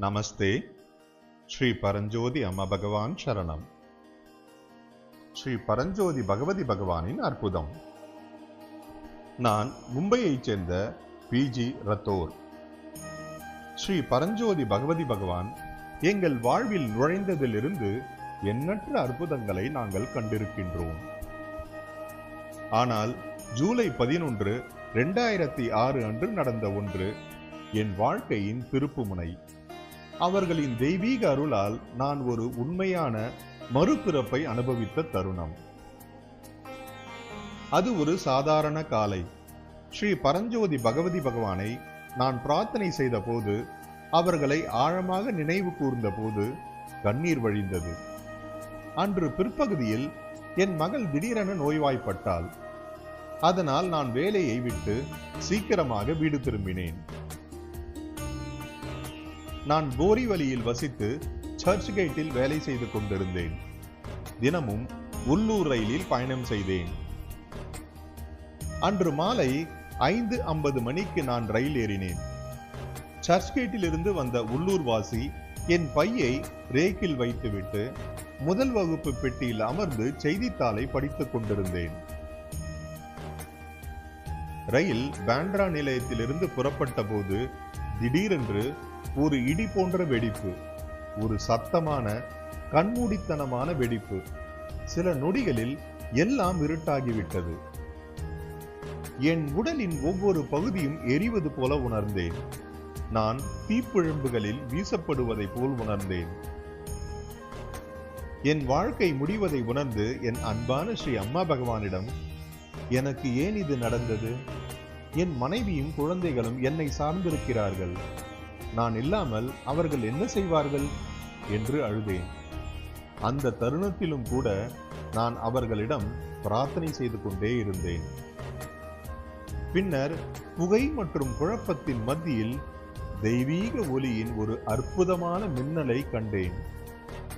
நமஸ்தே. ஸ்ரீ பரஞ்சோதி அம்மா பகவான் சரணம். ஸ்ரீ பரஞ்சோதி பகவதி பகவானின் அற்புதம். நான் மும்பையைச் சேர்ந்த பிஜி ரத்தோர். ஸ்ரீ பரஞ்சோதி பகவதி பகவான் எங்கள் வாழ்வில் நுழைந்ததிலிருந்து எண்ணற்ற அற்புதங்களை நாங்கள் கண்டிருக்கின்றோம். ஆனால் ஜூலை பதினொன்று ரெண்டாயிரத்தி ஆறு அன்று நடந்த ஒன்று என் வாழ்க்கையின் திருப்புமுனை. அவர்களின் தெய்வீக அருளால் நான் ஒரு உண்மையான மறுபிறப்பை அனுபவித்த தருணம். அது ஒரு சாதாரண காலை. ஸ்ரீ பரஞ்சோதி பகவதி பகவானை நான் பிரார்த்தனை செய்த போது அவர்களை ஆழமாக நினைவு கூர்ந்த போது கண்ணீர் வழிந்தது. அன்று பிற்பகுதியில் என் மகள் திடீரென நோய்வாய்ப்பட்டாள். அதனால் நான் வேலையை விட்டு சீக்கிரமாக வீடு திரும்பினேன். நான் போரிவலியில் வசித்து சர்ச் கேட்டில் வேலை செய்து கொண்டிருந்தேன். தினமும் உள்ளூர் ரயிலில் பயணம் செய்தேன். அன்று மாலை ஐந்து ஐம்பது மணிக்கு நான் ரயில் ஏறினேன். சர்ச் கேட்டிலிருந்து வந்த உள்ளூர் வாசி என் பையை ரேக்கில் வைத்துவிட்டு முதல் வகுப்பு பெட்டியில் அமர்ந்து செய்தித்தாளை படித்துக் கொண்டிருந்தேன். ரயில் பேண்ட்ரா நிலையத்திலிருந்து புறப்பட்ட போது திடீரென்று ஒரு இடி போன்ற வெடிப்பு ஒரு சத்தமான கண்மூடித்தனமான வெடிப்பு. சில நொடிகளில் எல்லாம் இருட்டாகிவிட்டது. என் உடலின் ஒவ்வொரு பகுதியும் எரிவது போல உணர்ந்தேன். நான் தீப்பிழம்புகளில் வீசப்படுவதைப் போல் உணர்ந்தேன். என் வாழ்க்கை முடிவதை உணர்ந்து என் அன்பான ஸ்ரீ அம்மா பகவானிடம் எனக்கு ஏன் இது நடந்தது? என் மனைவியும் குழந்தைகளும் என்னை சார்ந்திருக்கிறார்கள். நான் இல்லாமல் அவர்கள் என்ன செய்வார்கள்? என்று அழுதேன். அந்த தருணத்திலும் கூட நான் அவர்களிடம் பிரார்த்தனை செய்து கொண்டே இருந்தேன். பின்னர் புகை மற்றும் குழப்பத்தின் மத்தியில் தெய்வீக ஒளியின் ஒரு அற்புதமான மின்னலை கண்டேன்.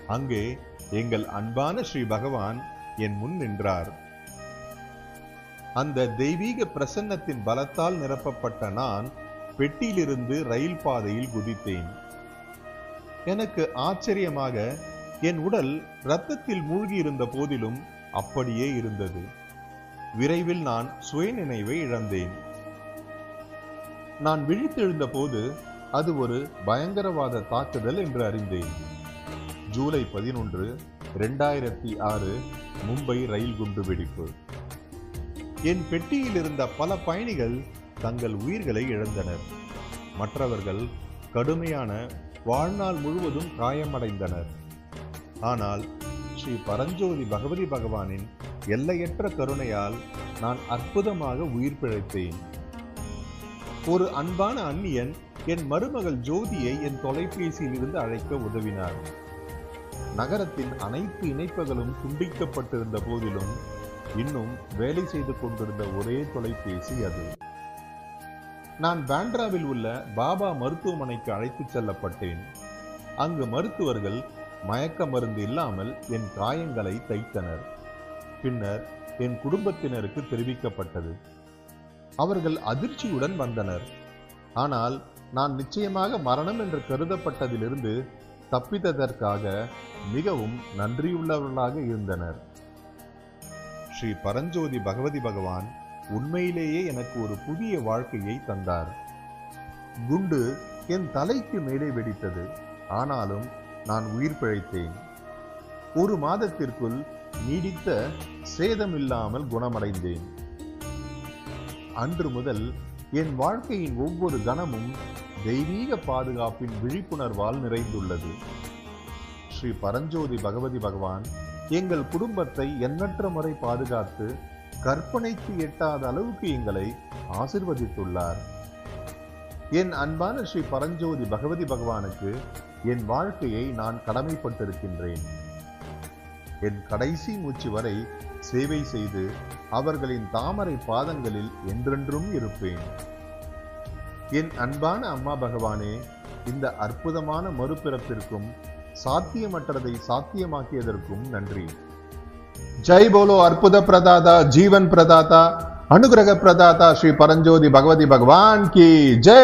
அங்கே எங்கள் அன்பான ஸ்ரீ பகவான் என் முன் நின்றார். அந்த தெய்வீக பிரசன்னத்தின் பலத்தால் நிரப்பப்பட்ட நான் பெட்டியிலிருந்து ரயில் பாதையில் குதித்தேன். எனக்கு ஆச்சரியமாக என் உடல் இரத்தத்தில் மூழ்கியிருந்த போதிலும் அப்படியே இருந்தது. விரைவில் நான் சுயநினைவை இழந்தேன். நான் விழித்தெழுந்த போது அது ஒரு பயங்கரவாத தாக்குதல் என்று அறிந்தேன். ஜூலை பதினொன்று ரெண்டாயிரத்தி ஆறு மும்பை ரயில் குண்டு வெடிப்பு. என் பெட்டியில் இருந்த பல பயணிகள் தங்கள் உயிர்களை இழந்தனர். மற்றவர்கள் கடுமையான வாழ்நாள் முழுவதும் காயமடைந்தனர். ஆனால் ஸ்ரீ பரஞ்சோதி பகவதி பகவானின் எல்லையற்ற கருணையால் நான் அற்புதமாக உயிர் பிழைத்தேன். ஒரு அன்பான அந்நியன் என் மருமகள் ஜோதியை என் தொலைபேசியில் இருந்து அழைக்க உதவினார். நகரத்தின் அனைத்து இணைப்புகளும் துண்டிக்கப்பட்டிருந்த போதிலும் இன்னும் வேலை செய்து கொண்டிருந்த ஒரே தொலைபேசி அது. நான் பாண்ட்ராவில் உள்ள பாபா மருத்துவமனைக்கு அழைத்துச் செல்லப்பட்டேன். அங்கு மருத்துவர்கள் மயக்க மருந்து இல்லாமல் என் காயங்களை தைத்தனர். பின்னர் என் குடும்பத்தினருக்கு தெரிவிக்கப்பட்டது. அவர்கள் அதிர்ச்சியுடன் வந்தனர். ஆனால் நான் நிச்சயமாக மரணம் என்று கருதப்பட்டதிலிருந்து தப்பித்ததற்காக மிகவும் நன்றியுள்ளவர்களாக இருந்தனர். ஸ்ரீ பரஞ்சோதி பகவதி பகவான் உண்மையிலேயே எனக்கு ஒரு புதிய வாழ்க்கையை தந்தார். குண்டு என் தலைக்கு மேலே வெடித்தது. ஆனாலும் நான் உயிர் பிழைத்தேன். ஒரு மாதத்திற்குள் நீடித்த சேதமில்லாமல் குணமடைந்தேன். அன்று முதல் என் வாழ்க்கையின் ஒவ்வொரு கணமும் தெய்வீக பாதுகாப்பின் விழிப்புணர்வால் நிறைந்துள்ளது. ஸ்ரீ பரஞ்சோதி பகவதி பகவான் எங்கள் குடும்பத்தை எண்ணற்ற முறை பாதுகாத்து கற்பனைக்கு எட்டாத அளவுக்கு எங்களை ஆசிர்வதித்துள்ளார். என் அன்பான ஸ்ரீ பரஞ்சோதி பகவதி பகவானுக்கு என் வாழ்க்கையை நான் கடமைப்பட்டிருக்கின்றேன். என் கடைசி மூச்சு வரை சேவை செய்து அவர்களின் தாமரை பாதங்களில் என்றென்றும் இருப்பேன். என் அன்பான அம்மா பகவானே இந்த அற்புதமான மறுபிறப்பிற்கும் சாத்தியமற்றதை சாத்தியமாக்கியதற்கும் நன்றி. జై బోలో అర్పుద ప్రదాత జీవన్ ప్రదాత అనుగ్రహ ప్రదాత శ్రీ పరంజ్యోతి భగవతి భగవాన్కి జై!